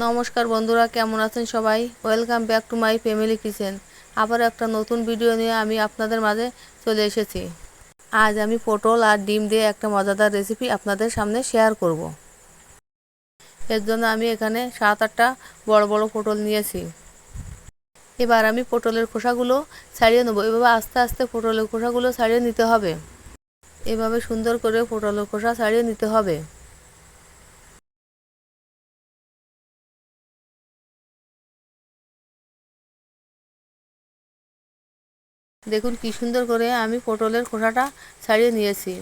নমস্কার বন্ধুরা, কেমন আছেন সবাই? Welcome back to my family kitchen আবার একটা নতুন ভিডিও নিয়ে আমি আপনাদের মাঝে চলে এসেছি। আজ আমি পটল আর ডিম দিয়ে একটা মজাদার রেসিপি আপনাদের সামনে শেয়ার করব। এর জন্য আমি এখানে সাত আটটা বড় বড় পটল নিয়েছি। এবার আমি পটলের খোসাগুলো ছাড়িয়ে নেব। এভাবে আস্তে আস্তে পটলের খোসাগুলো ছাড়িয়ে নিতে হবে। এভাবে সুন্দর করে পটলের খোসা ছাড়িয়ে নিতে হবে। দেখুন কি সুন্দর করে আমি পটলের খোসাটা ছাড়িয়ে নিয়েছি।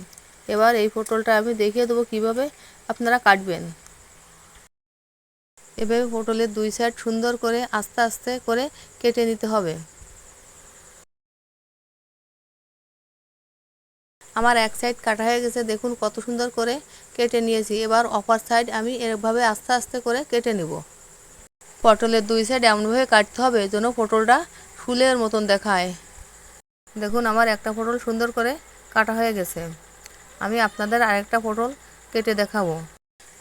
এবার এই পটলটা আমি দেখিয়ে দেবো কীভাবে আপনারা কাটবেন। এভাবে পটলের দুই সাইড সুন্দর করে আস্তে আস্তে করে কেটে নিতে হবে। আমার এক সাইড কাটা হয়ে গেছে, দেখুন কত সুন্দর করে কেটে নিয়েছি। এবার অপার সাইড আমি এভাবে আস্তে আস্তে করে কেটে নেব। পটলের দুই সাইড এমনভাবে কাটতে হবে যেন পটলটা ফুলের মতন দেখায়। দেখুন, আমার একটা পটল সুন্দর করে কাটা হয়ে গেছে। আমি আপনাদের আরেকটা পটল কেটে দেখাবো।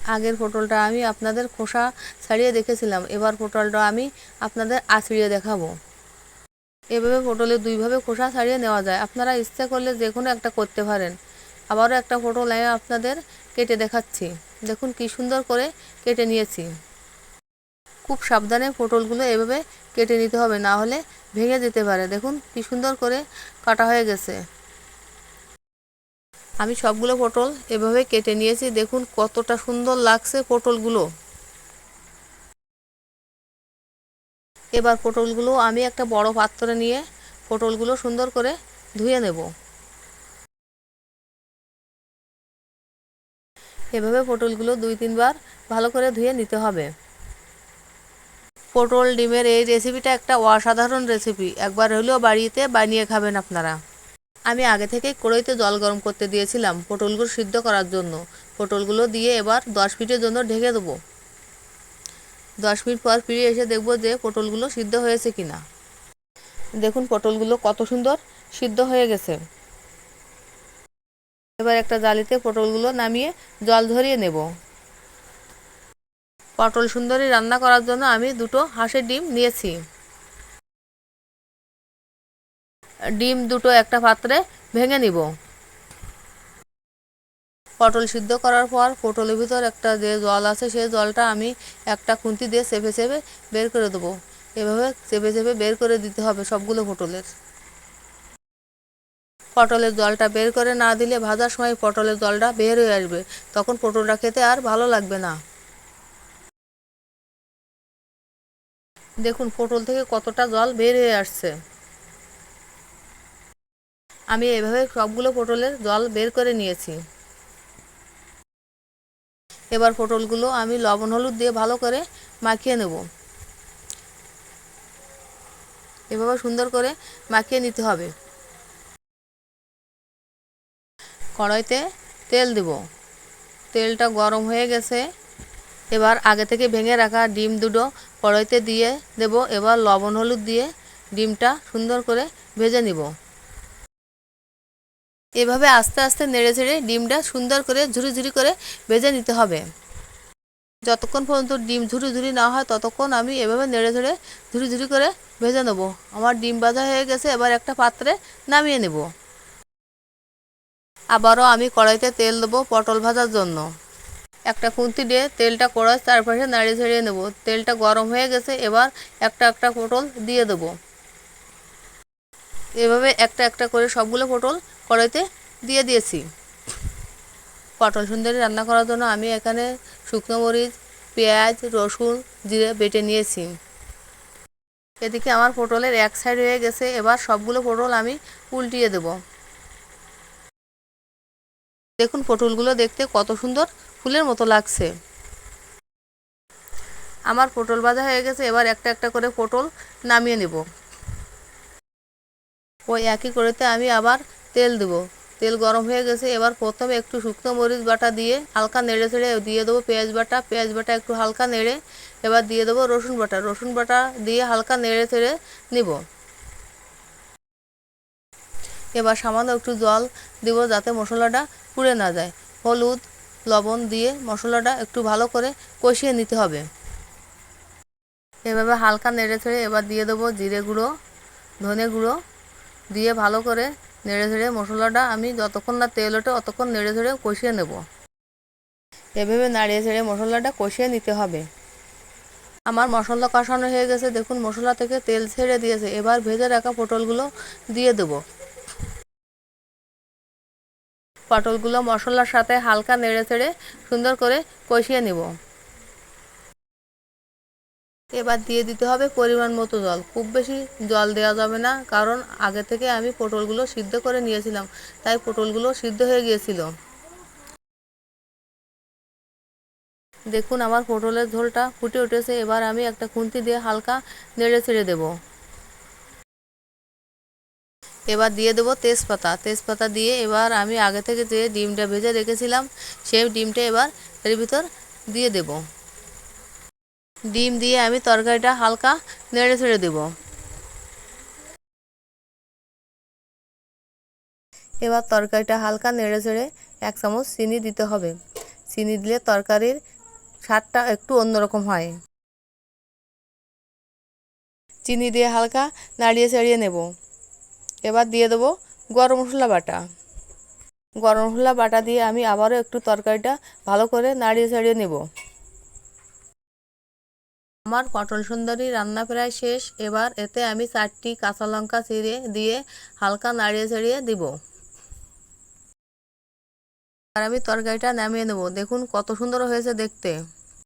আগের পটলটা আমি আপনাদের খোসা ছাড়িয়ে দেখেছিলাম। এবার পটলটা আমি আপনাদের আছড়িয়ে দেখাবো। এভাবে পটলে দুইভাবে খোসা ছাড়িয়ে নেওয়া যায়। আপনারা ইচ্ছে করলে যে কোনো একটা করতে পারেন। আবারও একটা পটল আমি আপনাদের কেটে দেখাচ্ছি। দেখুন, কি সুন্দর করে কেটে নিয়েছি। খুব সাবধানে পটলগুলো এভাবে কেটে নিতে হবে, না হলে ভেঙে যেতে পারে। দেখুন কি সুন্দর করে কাটা হয়ে গেছে। আমি সবগুলো পটল এভাবে কেটে নিয়েছি। দেখুন কতটা সুন্দর লাগছে পটলগুলো। এবার পটলগুলো আমি একটা বড় পাত্রে নিয়ে পটলগুলো সুন্দর করে ধুয়ে নেব। এভাবে পটলগুলো দুই তিনবার ভালো করে ধুয়ে নিতে হবে। পটল, ডিমের এই রেসিপিটা একটা অসাধারণ রেসিপি একবার হলেও বাড়িতে বানিয়ে খাবেন আপনারা। আমি আগে থেকেই কড়াইতে জল গরম করতে দিয়েছিলাম পটলগুলো সিদ্ধ করার জন্য। পটলগুলো দিয়ে এবার দশ মিনিটের জন্য ঢেকে দেবো। দশ মিনিট পর ফিরে এসে দেখব যে পটলগুলো সিদ্ধ হয়েছে কি না দেখুন পটলগুলো কত সুন্দর সিদ্ধ হয়ে গেছে। এবার একটা জালিতে পটলগুলো নামিয়ে জল ধরিয়ে নেব। পটল সুন্দরী রান্না করার জন্য আমি দুটো হাঁসের ডিম নিয়েছি। ডিম দুটো একটা পাত্রে ভেঙে নিব। পটল সিদ্ধ করার পর পটলের ভিতর একটা যে জল আছে, সেই জলটা আমি একটা খুন্তি দিয়ে চেপে চেপে বের করে দেবো। এভাবে চেপে চেপে বের করে দিতে হবে সবগুলো পটলের। পটলের জলটা বের করে না দিলে ভাজার সময় পটলের জলটা বের হয়ে আসবে। তখন পটলটা খেতে আর ভালো লাগবে না। দেখুন, পটল থেকে কতটা জল বের হয়ে আসছে। আমি এভাবে সবগুলো পটলের জল বের করে নিয়েছি। এবার পটলগুলো আমি লবণ, হলুদ দিয়ে ভালো করে মাখিয়ে নেব। এভাবে সুন্দর করে মাখিয়ে নিতে হবে। কড়াইতে তেল দেব। তেলটা গরম হয়ে গেছে। এবার আগে থেকে ভেঙে রাখা ডিম দুটো কড়াইতে দিয়ে দেব। এবার লবণ, হলুদ দিয়ে ডিমটা সুন্দর করে ভেজে নিব। এভাবে আস্তে আস্তে নেড়ে ছেড়ে ডিমটা সুন্দর করে ঝুরি ঝুরি করে ভেজে নিতে হবে। যতক্ষণ পর্যন্ত ডিম ঝুরি ঝুরি না হয়, ততক্ষণ আমি এভাবে নেড়ে ঝেড়ে ঝুরি ঝুরি করে ভেজে নেব। আমার ডিম ভাজা হয়ে গেছে, এবার একটা পাত্রে নামিয়ে নেব। আবারও আমি কড়াইতে তেল দেবো পটল ভাজার জন্য। একটা খুন্তি দিয়ে তেলটা কড়াই চারপাশে নাড়িয়ে ছেড়িয়ে নেব। তেলটা গরম হয়ে গেছে, এবার একটা একটা পটল দিয়ে দেবো। এভাবে একটা একটা করে সবগুলো পটল কড়াইতে দিয়ে দিয়েছি। পটল সুন্দরী রান্না করার জন্য আমি এখানে শুকনো মরিচ, পেঁয়াজ, রসুন, জিরে বেটে নিয়েছি। এদিকে আমার পটলের এক সাইড হয়ে গেছে, এবার সবগুলো পটল আমি উল্টিয়ে দেব। দেখুন পটলগুলো দেখতে কত সুন্দর ফুলের মতো লাগছে। আমার পটল ভাজা হয়ে গেছে, এবার একটা একটা করে পটল নামিয়ে নেব। ওই একই করেতে আমি আবার তেল দেবো। তেল গরম হয়ে গেছে, এবার প্রথমে একটু শুকনো মরিচ বাটা দিয়ে হালকা নেড়ে ছেড়ে দিয়ে দেবো পেঁয়াজ বাটা। পেঁয়াজ বাটা একটু হালকা নেড়ে এবার দিয়ে দেবো রসুন বাটা। রসুন বাটা দিয়ে হালকা নেড়ে ছেড়ে নিব। এবার সামান্য একটু জল দিব যাতে মশলাটা পুড়ে না যায়। হলুদ, লবণ দিয়ে মশলাটা একটু ভালো করে কষিয়ে নিতে হবে। এভাবে হালকা নেড়ে ছেড়ে এবার দিয়ে দেবো জিরে গুঁড়ো, ধনে গুঁড়ো। দিয়ে ভালো করে নেড়ে ছেড়ে মশলাটা আমি যতক্ষণ না তেল ওঠে অতক্ষণ নেড়ে ছেড়ে কষিয়ে নেব। এভাবে নাড়িয়ে ছেড়ে মশলাটা কষিয়ে নিতে হবে। আমার মশলা কষানো হয়ে গেছে। দেখুন, মশলা থেকে তেল ছেড়ে দিয়েছে। এবার ভেজে রাখা পটলগুলো দিয়ে দেবো। পটলগুলো মশলার সাথে হালকা নেড়ে চেড়ে সুন্দর করে কষিয়ে নিব। এবার দিয়ে দিতে হবে পরিমাণ মতো জল। খুব বেশি জল দেওয়া যাবে না, কারণ আগে থেকে আমি পটলগুলো সিদ্ধ করে নিয়েছিলাম, তাই পটলগুলো সিদ্ধ হয়ে গিয়েছিল। দেখুন, আমার পটলের ঝোলটা ফুটে উঠেছে। এবার আমি একটা খুন্তি দিয়ে হালকা নেড়ে ছেড়ে দেবো। এবার দিয়ে দেবো তেজপাতা। তেজপাতা দিয়ে এবার আমি আগে থেকে যে ডিমটা ভেজে রেখেছিলাম, সেই ডিমটা এবার এর ভিতর দিয়ে দেব। ডিম দিয়ে আমি তরকারিটা হালকা নেড়ে ছেড়ে দেব। এবার তরকারিটা হালকা নেড়ে ছেড়ে এক চামচ চিনি দিতে হবে। চিনি দিলে তরকারির স্বাদটা একটু অন্যরকম হয়। চিনি দিয়ে হালকা নাড়িয়ে চাড়িয়ে নেব। এবার দিয়ে দেবো গরম মশলা বাটা। গরম মশলা বাটা দিয়ে আমি আবারও একটু তরকারিটা ভালো করে নাড়িয়ে ছাড়িয়ে নেব। আমার পটল সুন্দরী রান্না প্রায় শেষ। এবার এতে আমি চারটি কাঁচা লঙ্কা চিড়ে দিয়ে হালকা নাড়িয়ে ছাড়িয়ে দিব। আর আমি তরকারিটা নামিয়ে নেব। দেখুন কত সুন্দর হয়েছে দেখতে।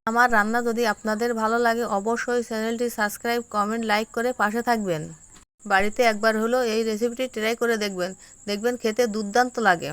আমার রান্না যদি আপনাদের ভালো লাগে, অবশ্যই চ্যানেলটি সাবস্ক্রাইব, কমেন্ট, লাইক করে পাশে থাকবেন। বাড়িতে একবার হলেও এই রেসিপিটি ট্রাই করে দেখবেন। দেখবেন খেতে দুর্দান্ত লাগে।